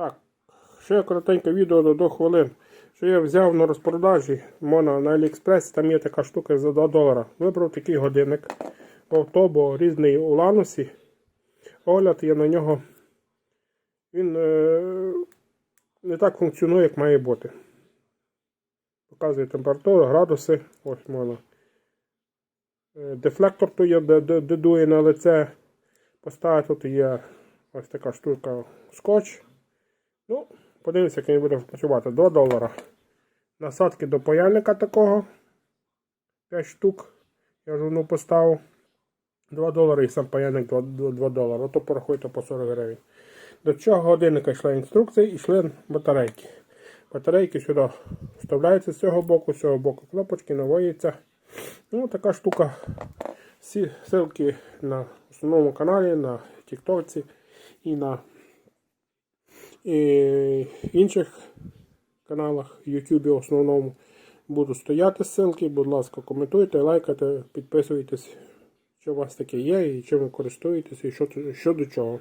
Так, ще коротеньке відео до 2 хвилин. Що я взяв на розпродажі можна на Аліекспресі, там є така штука за 2 долара. Вибрав такий годинник. Автобо різний у ланусі. Огляд є на нього. Він е, не так функціонує, як має бути. Показує температуру, градуси. Ось можна. Е, Дефлектор тут є, де, де, де дує на лице. Поставити тут є ось така штука скотч. Подивимося, як він буде працювати. 2 долара. Насадки до паяльника такого. 5 штук. Я вже одну поставив. 2 долари і сам паяльник 2, 2 долари. Ото порахуйте по 40 гривень. До цього годинника йшла інструкція і йшли батарейки. Батарейки сюди вставляються з цього боку, з цього боку кнопочки наводяться. Ну, така штука. Всі ссылки на основному каналі, на Тіктоці і на і інших каналах, Ютубі основному буду стояти ссылки. Будь ласка, коментуйте, лайкайте, підписуйтесь, що у вас таке є, і чим ви користуєтесь, і що, що до чого.